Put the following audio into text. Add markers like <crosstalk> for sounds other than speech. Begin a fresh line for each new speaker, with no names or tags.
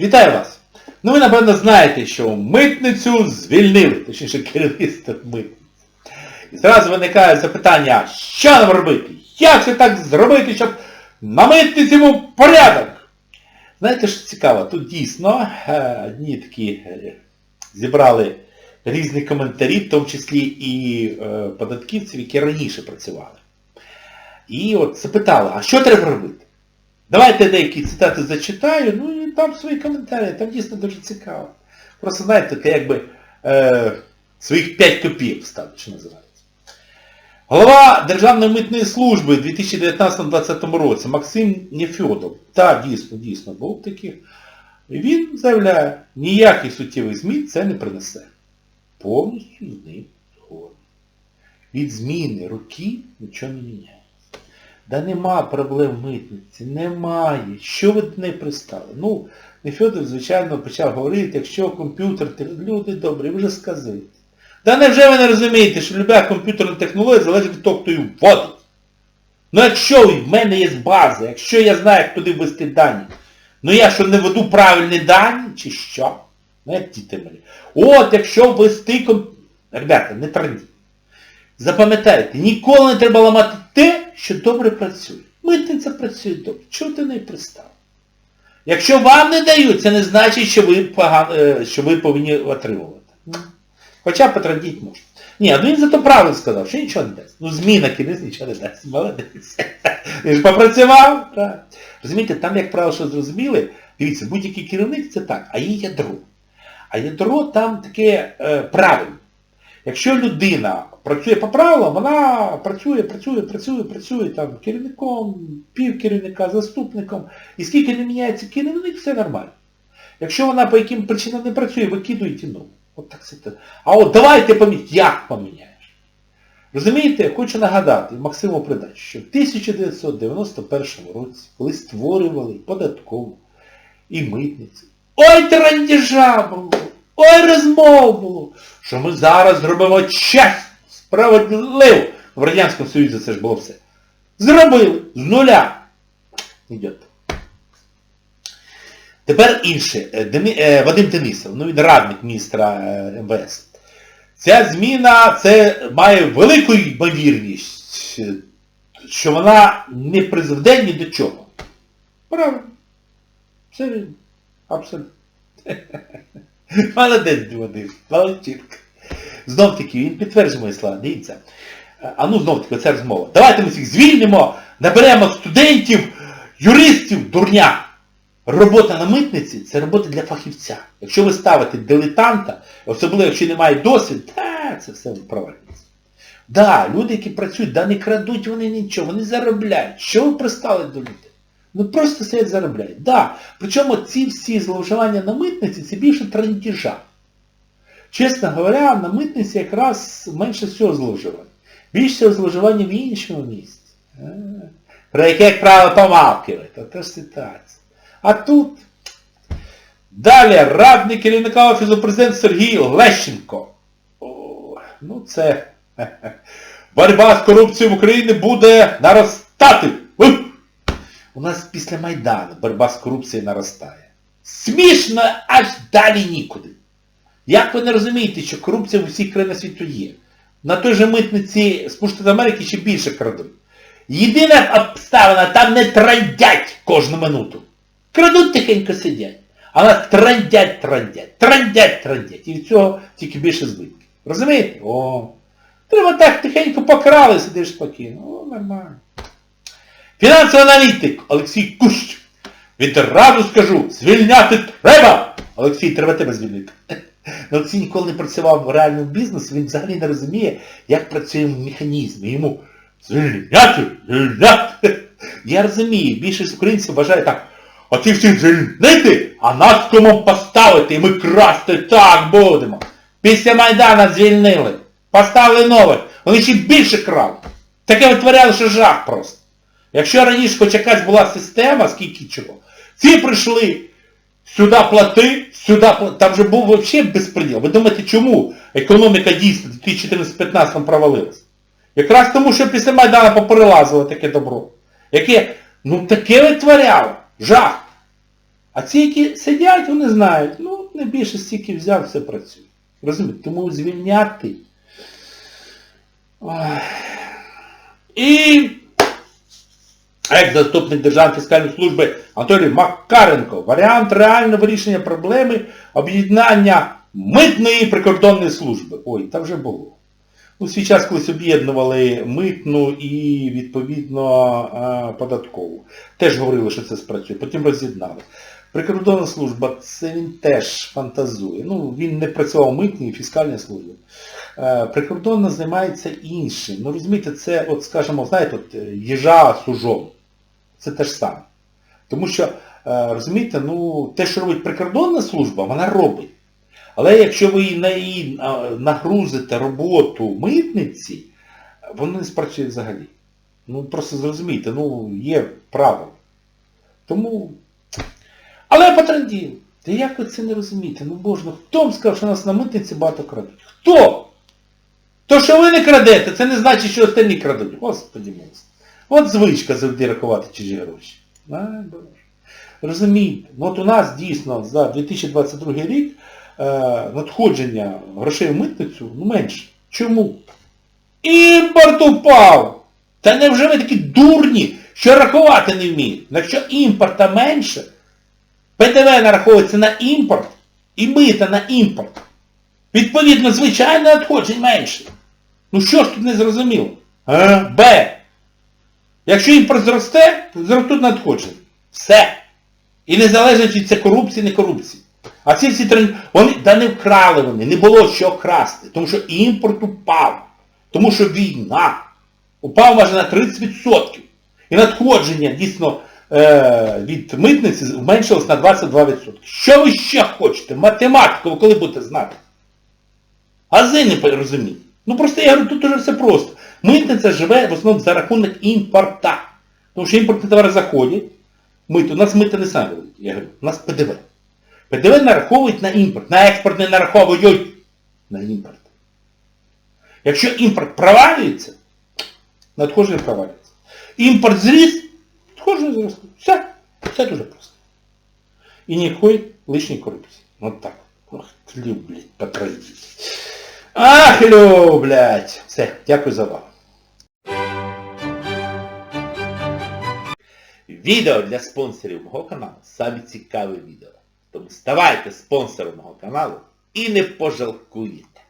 Вітаю вас! Ну ви, напевно, знаєте, що митницю звільнили, точніше керівництво митниці. І зразу виникає запитання, що нам робити? Як це так зробити, щоб на митниці був порядок? Знаєте, що цікаво, тут дійсно е, одні такі е, зібрали різні коментарі, в тому числі і е, податківців, які раніше працювали. І от запитали, а що треба робити? Давайте деякі цитати зачитаю, ну і там свої коментарі, там дійсно дуже цікаво. Просто, знаєте, таке якби е, своїх 5 копійок вставити, що називається. Голова Державної митної служби у 2019-2020 році Максим Нефьодов, так, дійсно, дійсно, був такий, він заявляє, ніяких суттєвих змін це не принесе. Повністю з ним згоден. Від зміни руки нічого не міняє. Да нема проблем в митниці, немає. Що ви до неї пристали? Ну, Нефьодов, звичайно, почав говорити, якщо комп'ютер, люди добрі, ви вже сказали. Да невже ви не розумієте, що люба комп'ютерна технологія залежить від того, хто її вводить? Ну якщо в мене є база, якщо я знаю, як туди ввести дані, ну я що не веду правильні дані, чи що? Ну як діти малі. От якщо ввести комп... Ребята, не трендіть. Запам'ятайте, ніколи не треба ламати те, що добре працює. Митниця працює добре. Чого ти не пристав? Якщо вам не дають, це не значить, що ви, погано, е, що ви повинні отримувати. Ну, Хоча потрадіть можна. Ні, а він зато правильно сказав, що нічого не дасть. Ну, зміна кінець нічого не дасть. Молодець. <laughs> Він ж попрацював. Так. Розумієте, там, як правило, що зрозуміли, дивіться, будь-який керівник це так, а є ядро. А ядро там таке е, правильне. Якщо людина працює по правилам, вона працює, працює, працює, працює там керівником, півкерівника, заступником. І скільки не міняється керівник, все нормально. Якщо вона по яким причинам не працює, викидують і нову. От так це. А от давайте поміняємо. Як поміняєш? Розумієте, хочу нагадати Максиму Придачу, що в 1991 році, коли створювали податкову і митницю, ой трандіжа було, ой розмов було, що ми зараз зробимо чесно, справедливо. В Радянському Союзі це ж було все. Зробили з нуля. Ідет. Тепер інше. Е, Дени, е, Вадим Денисов, ну він радник міністра е, МВС. Ця зміна це має велику ймовірність, що вона не призведе ні до чого. Правильно. Все вірно. Абсолютно. <laughs> Молодець Вадим, молодчинка. Знов таки, він підтверджує мої слова, дивіться. А ну знов таки, оця розмова. Давайте ми всіх звільнимо, наберемо студентів, юристів, дурня. Робота на митниці це робота для фахівця. Якщо ви ставите дилетанта, особливо якщо немає досвіду, та це все провалюється. Да, люди, які працюють, да не крадуть вони нічого, вони заробляють. Що ви пристали до людей? Ну просто сидять заробляють. Да. Причому ці всі зловживання на митниці це більше трендіжа. Чесно говоря, на митниці якраз менше всього зловживань. Більше всього зловживання в іншому місці. Е, Про яке, як правило, помалкивають. Оце ж ситуація. А тут далі радник керівника Офісу президента Сергій Лещенко. О, ну це... <laughs> Боротьба з корупцією в Україні буде наростати. У нас після Майдану боротьба з корупцією наростає. Смішно аж далі нікуди. Як ви не розумієте, що корупція в усіх країнах світу є? На той же митниці Сполучених Америки ще більше крадуть. Єдина обставина, там не трандять кожну минуту. Крадуть тихенько сидять. А нас трандять, трандять, трандять, трандять. І від цього тільки більше збитків. Розумієте? О. Треба так тихенько покрали, сидиш спокійно. О, нормально. Фінансовий аналітик Олексій Кущ. Відразу скажу, звільняти треба! Олексій, треба тебе звільнити. Олексій ніколи не працював в реальному бізнесі, він взагалі не розуміє, як працює механізм. І Йому звільняти, звільняти. Я розумію, більшість українців вважає так, а ці всіх звільнити, а нас комом поставити, і ми красти так будемо. Після Майдана звільнили. Поставили нових. Вони ще більше крали. Таке витворяли, що жах просто. Якщо раніше хоч якась була система, скільки чого, ці прийшли, сюди плати, сюди плати. Там же був взагалі безпреділ. Ви думаєте, чому економіка дійсно в 2014-2015 провалилась? Якраз тому, що після Майдана поперелазило таке добро. Яке, ну таке витворяло. Жах. А ці, які сидять, вони знають, ну, не більше стільки взяв, все працює. Розумієте? Тому звільняти. Ой. І екс-заступник Державної фіскальної служби Анатолій Макаренко. Варіант реального вирішення проблеми об'єднання митної прикордонної служби. Ой, та вже було. У свій час колись об'єднували митну і, відповідно, податкову. Теж говорили, що це спрацює, потім роз'єднали. Прикордонна служба, це він теж фантазує. Ну, він не працював митній і фіскальній службі. Е, Прикордонна займається іншим. Ну, розумієте, це, от, скажімо, знаєте, от, е, їжа з ужом. Це те ж саме. Тому що, е, розумієте, ну, те, що робить прикордонна служба, вона робить. Але якщо ви на її нагрузите роботу митниці, воно не спрацює взагалі. Ну просто зрозумійте, ну є правила. Тому. Але потрендів. Та як ви це не розумієте? Ну боже, ну хто вам сказав, що нас на митниці багато крадуть? Хто? То, що ви не крадете, це не значить, що остальні крадуть. Господи милости. От звичка завжди рахувати чужі гроші. Боже. Розумієте? Ну от у нас дійсно за 2022 рік е, надходження грошей в митницю ну, менше. Чому? Імпорт упав! Та невже ви такі дурні, що рахувати не вміють? Якщо імпорта менше, ПДВ нараховується на імпорт і мита на імпорт. Відповідно, звичайно, надходжень менше. Ну що ж тут не зрозуміло? А? Б. Якщо імпорт зросте, зростуть надходження. Все. І не залежить від це корупції, не корупції. А ці всі трен... вони, да не вкрали вони, не було що красти. Тому що імпорт упав. Тому що війна. Упав майже на 30%. І надходження дійсно е, від митниці зменшилось на 22%. Що ви ще хочете? Математику, ви коли будете знати? Ази не розуміють. Ну просто я говорю, тут уже все просто. Митниця живе в основному за рахунок імпорта. Тому що імпортні товари заходять, мито, у нас мито не саме я говорю, у нас ПДВ. ПДВ нараховують на імпорт, на експорт не нараховують на імпорт. Якщо імпорт провалюється, надходження провалюється. Імпорт зріс, надходження зросло. Все, все дуже просто. І ніякої лишньої корупції. От так. Ох, люблять потроїть. Ах, блядь! Все, дякую за увагу. Відео для спонсорів мого каналу саме цікаве відео. Тому ставайте спонсором мого каналу і не пожалкуєте.